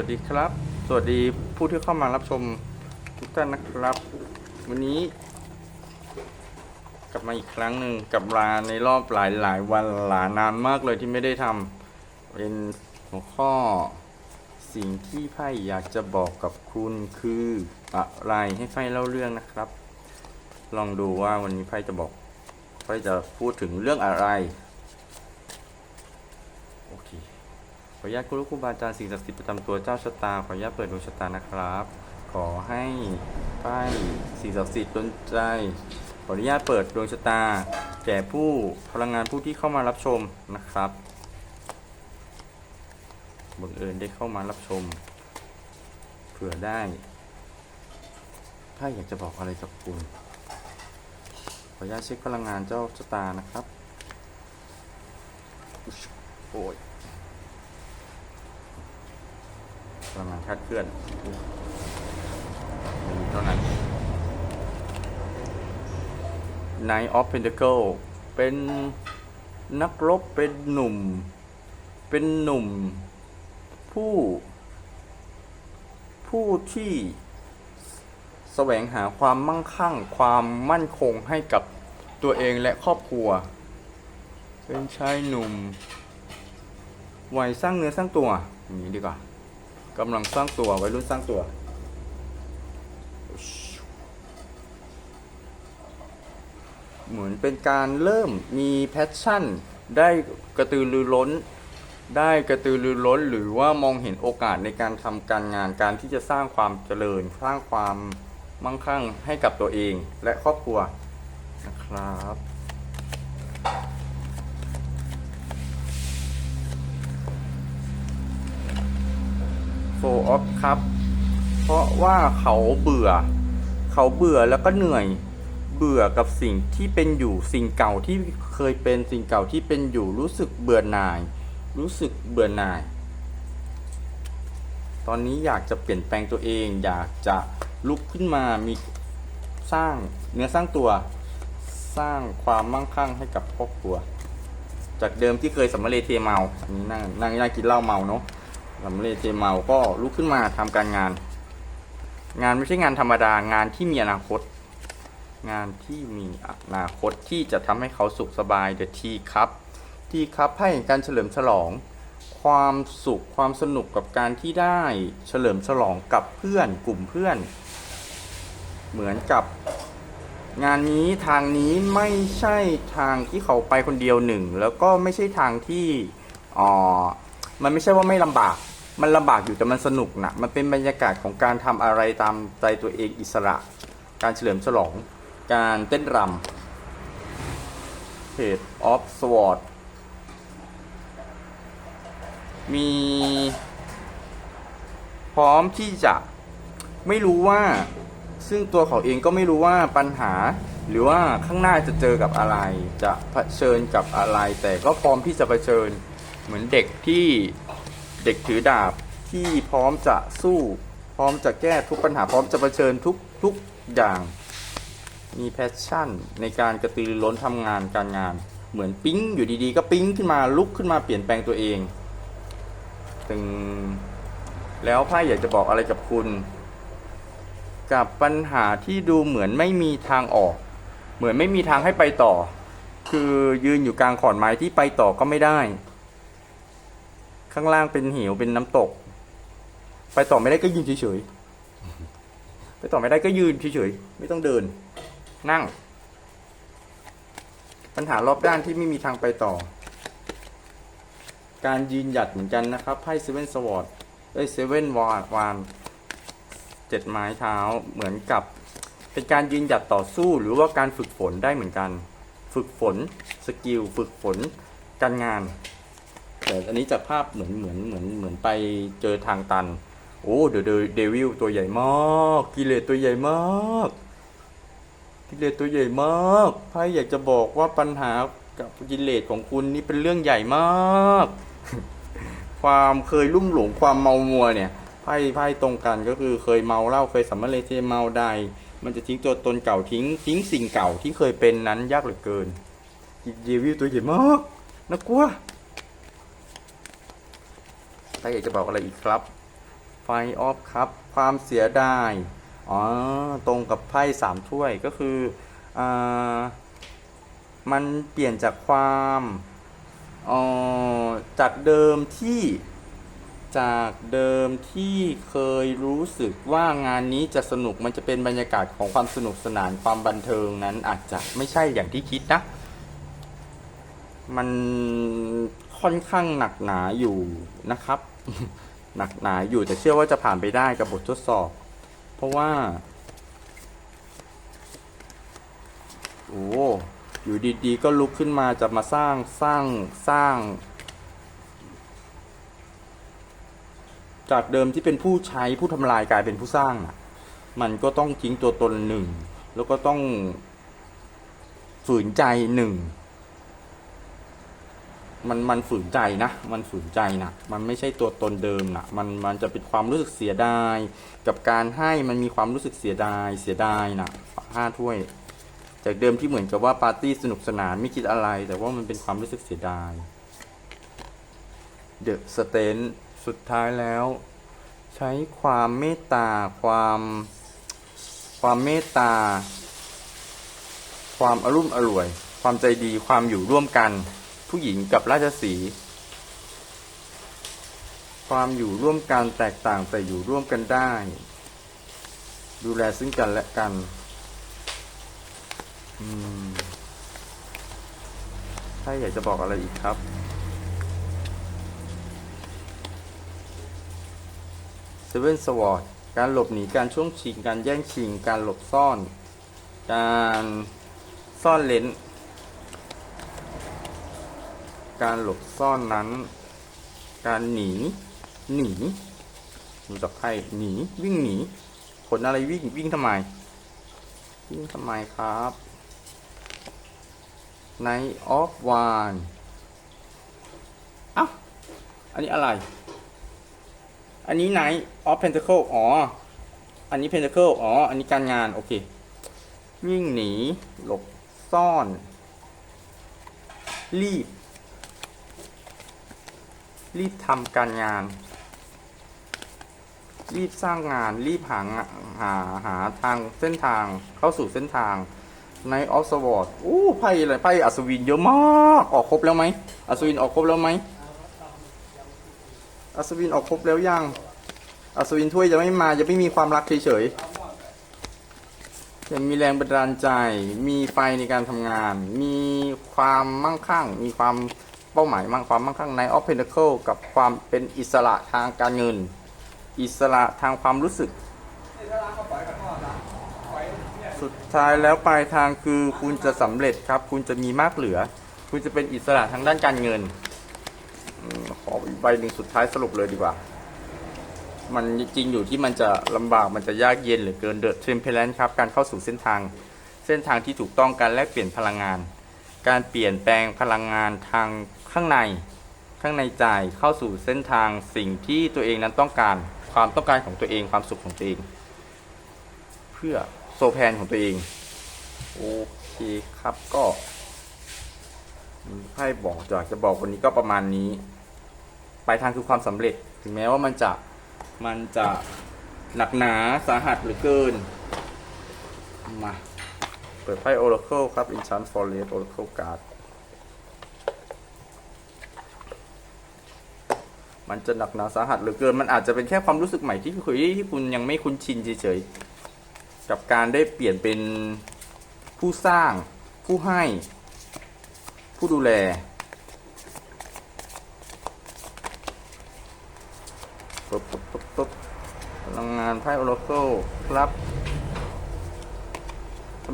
วัสดีครับ สวัสดีผู้ที่เข้ามารับชมทุกท่านนะครับ วันนี้ กลับมาอีกครั้งหนึ่งกับลาในรอบหลายหลายวันหลายนานมากเลยที่ไม่ได้ทำเป็นหัวข้อ สิ่งที่ไพ่อยากจะบอกกับคุณคืออะไรให้ไพ่เล่าเรื่องนะครับ ลองดูว่าวันนี้ไพ่จะบอกไพ่จะพูดถึงเรื่องอะไร โอเค ข ออนุญาตครูครูบาอาจารย์สิ่งศักดิ์สิทธิ์ประจำตัวเจ้าชะตา ขออนุญาตเปิดดวงชะตานะครับ ขอให้ไพ่สิ่งศักดิ์สิทธิ์ดลใจ ขออนุญาตเปิดดวงชะตา แก่ผู้พลังงานผู้ที่เข้ามารับชมนะครับบังเอิญได้เข้ามารับชม เผื่อได้ ถ้าอยากจะบอกอะไรกับคุณ ขออนุญาตเช็คพลังงานเจ้าชะตานะครับ โอ้ย พลังงาน คาดเคลื่อนเท่านั้น Knight of Pentacle เป็นนักรบเป็นหนุ่ม เป็นหนุ่ม ผู้ ผู้ที่แสวงหาความมั่งคั่ง ความมั่นคงให้กับตัวเองและครอบครัว เป็นชายหนุ่มวัยสร้างเนื้อสร้างตัวอย่างนี้ดีกว่า กำลังสร้างตัววัยรุ่นสร้างตัว เหมือนเป็นการเริ่มมีแพชชั่น ได้กระตือรือร้น ได้กระตือรือร้น หรือว่ามองเห็นโอกาสในการทำการงานการที่จะสร้างความเจริญ สร้างความมั่งคั่งให้กับตัวเองและครอบครัวนะครับ โฟออฟครับ เพราะว่าเขาเบื่อ เขาเบื่อแล้วก็เหนื่อย เบื่อกับสิ่งที่เป็นอยู่ สิ่งเก่าที่เคยเป็น สิ่งเก่าที่เป็นอยู่ รู้สึกเบื่อหน่าย รู้สึกเบื่อหน่าย ตอนนี้อยากจะเปลี่ยนแปลงตัวเอง อยากจะลุกขึ้นมา มีสร้างเนื้อสร้างตัว สร้างความมั่งคั่งให้กับครอบครัว จากเดิมที่เคยสำเร็จเทเมาอันนี้นั่งนั่งนั่งกินเหล้าเมาเนาะ สำเร็จเทเมาก็ลุกขึ้นมาทำการงาน งานไม่ใช่งานธรรมดางานที่มีอนาคต งานที่มีอนาคตที่จะทำให้เขาสุขสบายเดอะทีครับทีครับให้การเฉลิมฉลอง ความสุขความสนุกกับการที่ได้เฉลิมฉลองกับเพื่อนกลุ่มเพื่อน เหมือนกับงานนี้ทางนี้ไม่ใช่ทางที่เขาไปคนเดียวหนึ่ง แล้วก็ไม่ใช่ทางที่อ๋อ มันไม่ใช่ว่าไม่ลำบาก มันลำบากอยู่แต่มันสนุกนะมันเป็นบรรยากาศของการทำอะไรตามใจตัวเองอิสระ การเฉลิมฉลอง การเต้นรำเพจออฟสวอตมี พร้อมที่จะไม่รู้ว่า ซึ่งตัวเขาเองก็ไม่รู้ว่าปัญหา หรือว่าข้างหน้าจะเจอกับอะไร จะเผชิญกับอะไร แต่ก็พร้อมที่จะเผชิญ เหมือนเด็กที่เด็กถือดาบที่พร้อมจะสู้พร้อมจะแก้ทุกปัญหาพร้อมจะเผชิญทุกทุกอย่างมีแพชชั่นในการกระตือรือร้นทำงานการงาน เหมือนปิ๊งอยู่ดีๆ ก็ปิ๊งขึ้นมาลุกขึ้นมาเปลี่ยนแปลงตัวเองถึงแล้วไพ่อยากจะบอกอะไรกับคุณ กับปัญหาที่ดูเหมือนไม่มีทางออก เหมือนไม่มีทางให้ไปต่อ คือยืนอยู่กลางขอนไม้ที่ไปต่อก็ไม่ได้ ข้างล่างเป็นเหวเป็นน้ำตก ไปต่อไม่ได้ก็ยืนเฉยๆไปต่อไม่ได้ก็ยืนเฉยๆไม่ต้องเดิน นั่ง ปัญหารอบด้านที่ไม่มีทางไปต่อ การยืนหยัดเหมือนกันนะครับไพ่เซเว่นสวอตเอ้ยเซเว่นวานวานเจ็ดไม้เท้าเหมือนกับ เป็นการยืนหยัดต่อสู้หรือว่าการฝึกฝนได้เหมือนกัน ฝึกฝนสกิลฝึกฝนการงาน แต่อันนี้จากภาพเหมือนเหมือนเหมือนเหมือนไปเจอทางตัน โอ้เดอะเดวิลตัวใหญ่มากกิเลสตัวใหญ่มากกิเลสตัวใหญ่มากไพ่อยากจะบอกว่าปัญหากับกิเลสของคุณนี่เป็นเรื่องใหญ่มาก ความเคยลุ่มหลงความเมามัวเนี่ยไพ่ไพ่ตรงกันก็คือเคยเมาเหล้าเคยสัมมาเลเทเมาใด มันจะทิ้งตัวตนเก่าทิ้งทิ้งสิ่งเก่าที่เคยเป็นนั้นยากเหลือเกินเดวิลตัวใหญ่มากน่ากลัว ถ้าอยากจะบอกอะไรอีกครับ ไฟออฟครับ ความเสียดาย อ๋อ ตรงกับไพ่สามถ้วยก็คืออ่ามันเปลี่ยนจากความอ่อจากเดิมที่จากเดิมที่เคยรู้สึกว่างานนี้จะสนุกมันจะเป็นบรรยากาศของความสนุกสนานความบันเทิงนั้นอาจจะไม่ใช่อย่างที่คิดนะ มันค่อนข้างหนักหนาอยู่นะครับ หนักหนาอยู่แต่เชื่อว่าจะผ่านไปได้กับบททดสอบ เพราะว่าโอ้อยู่ดีๆ ก็ลุกขึ้นมาจะมาสร้างสร้างสร้าง จากเดิมที่เป็นผู้ใช้ผู้ทำลายกลายเป็นผู้สร้างน่ะ มันก็ต้องทิ้งตัวตนหนึ่ง แล้วก็ต้องฝืนใจหนึ่ง มันมันฝืนใจนะ มันฝืนใจนะ มันไม่ใช่ตัวตนเดิมนะมันมันจะเป็นความรู้สึกเสียดาย กับการให้มันมีความรู้สึกเสียดายเสียดายนะห้าถ้วย จากเดิมที่เหมือนกับว่าปาร์ตี้สนุกสนานไม่คิดอะไร แต่ว่ามันเป็นความรู้สึกเสียดายเดอะสเตนสุดท้ายแล้ว ใช้ความเมตตาความความเมตตา ความอรุ่มอร่วย ความใจดีความอยู่ร่วมกัน ผู้หญิงกับราชสีความอยู่ร่วมกันแตกต่างแต่อยู่ร่วมกันได้ ดูแลซึ่งกันและกัน อืมถ้าอยากจะบอกอะไรอีกครับ เซเว่นสวอตการหลบหนีการช่วงชิง การแย่งชิง การหลบซ่อน การซ่อนเลน การหลบซ่อนนั้น การหนี หนีดูจากไพ่หนีวิ่งหนีผลอะไรวิ่งวิ่งทำไม วิ่งทำไมครับ Night of One อ้าอันนี้อะไร อันนี้ Night of Pentacle อ๋อ อันนี้ Pentacle อ๋อ อันนี้การงาน โอเค วิ่งหนี หลบซ่อน รีบ รีบทำการงาน รีบสร้างงาน รีบหาหาหาทางเส้นทางเข้าสู่เส้นทางในออฟสวอร์ดอู้ไพ่อะไรไพ่อัศวินเยอะมากออกครบแล้วไหมอัศวินออกครบแล้วไหมอัศวินออกครบแล้วยังอัศวินถ้วยจะไม่มาจะไม่มีความรักเฉยๆยังมีแรงบันดาลใจ มีไฟในการทำงาน มีความมั่งคั่ง มีความ เป้าหมายมั่งความมั่งคั่งในออฟเพนเคิลกับความเป็นอิสระทางการเงิน อิสระทางความรู้สึก สุดท้ายแล้วปลายทางคือคุณจะสำเร็จครับ คุณจะมีมากเหลือ คุณจะเป็นอิสระทางด้านการเงินขออีกใบหนึ่งสุดท้ายสรุปเลยดีกว่า มันจริงอยู่ที่มันจะลำบากมันจะยากเย็นเหลือเกินเดอะเทมเพลนครับการเข้าสู่เส้นทาง เส้นทางที่ถูกต้องการแลกเปลี่ยนพลังงาน การเปลี่ยนแปลงพลังงานทางข้างใน ข้างในใจเข้าสู่เส้นทางสิ่งที่ตัวเองนั้นต้องการความต้องการของตัวเองความสุขของตัวเอง เพื่อโซแพนของตัวเอง โอเคครับก็ไพ่บอกจากจะบอกวันนี้ก็ประมาณนี้ปลายทางคือความสำเร็จถึงแม้ว่ามันจะมันจะหนักหนาสาหัสเหรือเกินมา เปิดไพ่ Oracle ครับ Enchant Forest Oracle Card มันจะหนักหนาสาหัสเหรือเกิน มันอาจจะเป็นแค่ความรู้สึกใหม่ที่คุยที่คุณยังไม่คุ้นชินเฉยๆ กับการได้เปลี่ยนเป็นผู้สร้าง ผู้ให้ ผู้ดูแล ปุ๊บปุ๊บปุ๊บปุ๊บพลังงานไพ่โอ r ร c เคิลครับ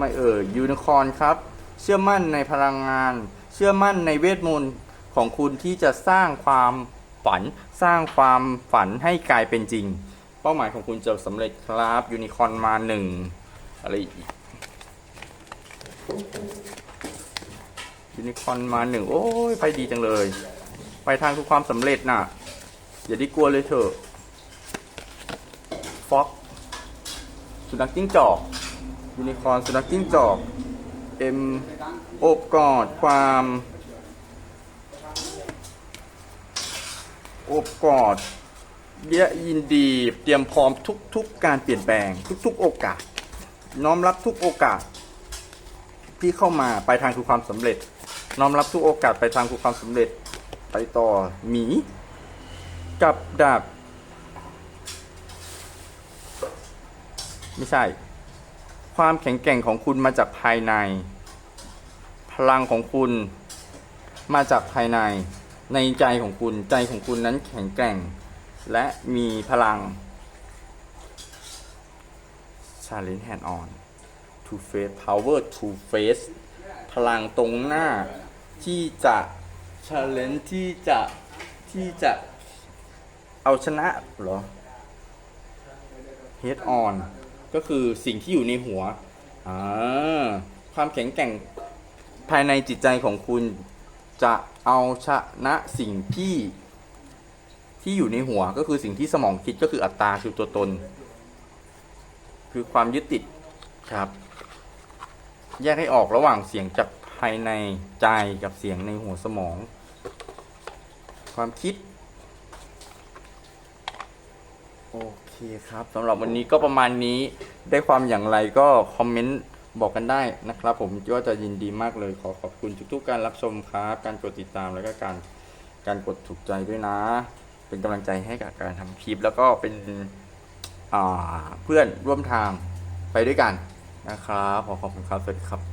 ไมเอ่ยยูนิคอร์นครับ เชื่อมั่นในพลังงาน เชื่อมั่นในเวทมนต์ของคุณที่จะสร้างความฝัน สร้างความฝันให้กลายเป็นจริง เป้าหมายของคุณจะสำเร็จครับยูนิคอร์นมาหนึ่งอะไรอีกยูนิคอร์นมาหนึ่งโอ้ยไปดีจังเลย ไปทางทุกความสำเร็จน่ะ อย่าได้กลัวเลยเถอะฟ็อกสุนัขจิ้งจอก ยูนิคอร์นสุนัขจิ้งจอกเอ็มโอบกอดความโอบกอดและยินดีเตรียมพร้อมทุกๆการเปลี่ยนแปลง ทุก ๆ โอกาส น้อมรับทุกโอกาส ที่เข้ามาไปทางคือความสำเร็จ น้อมรับทุกโอกาสไปทางคือความสำเร็จ ไปต่อหมี กับดาบไม่ใช่ ความแข็งแกร่งของคุณมาจากภายใน พลังของคุณมาจากภายใน ในใจของคุณใจของคุณนั้นแข็งแกร่ง และมีพลัง Challenge hand on to face power to face พลังตรงหน้าที่จะ challenge ที่จะที่จะเอาชนะเหรอ head on ก็คือสิ่งที่อยู่ในหัวอ่าความแข็งแกร่งภายในจิตใจของคุณจะเอาชนะสิ่งที่ที่อยู่ในหัวก็คือสิ่งที่สมองคิดก็คืออัตตาคือตัวตน คือความยึดติดครับ แยกให้ออกระหว่างเสียงจากภายในใจกับเสียงในหัวสมอง ความคิด โอเคครับสำหรับวันนี้ก็ประมาณนี้ได้ความอย่างไรก็คอมเมนต์บอกกันได้นะครับ ผมก็จะยินดีมากเลยขอขอบคุณทุกๆการรับชมครับ การกดติดตามแล้วก็การการกดถูกใจด้วยนะ เป็นกำลังใจให้กับการทำคลิป แล้วก็เป็นเพื่อนร่วมทางไปด้วยกันนะครับขอขอบคุณครับสวัสดีครับ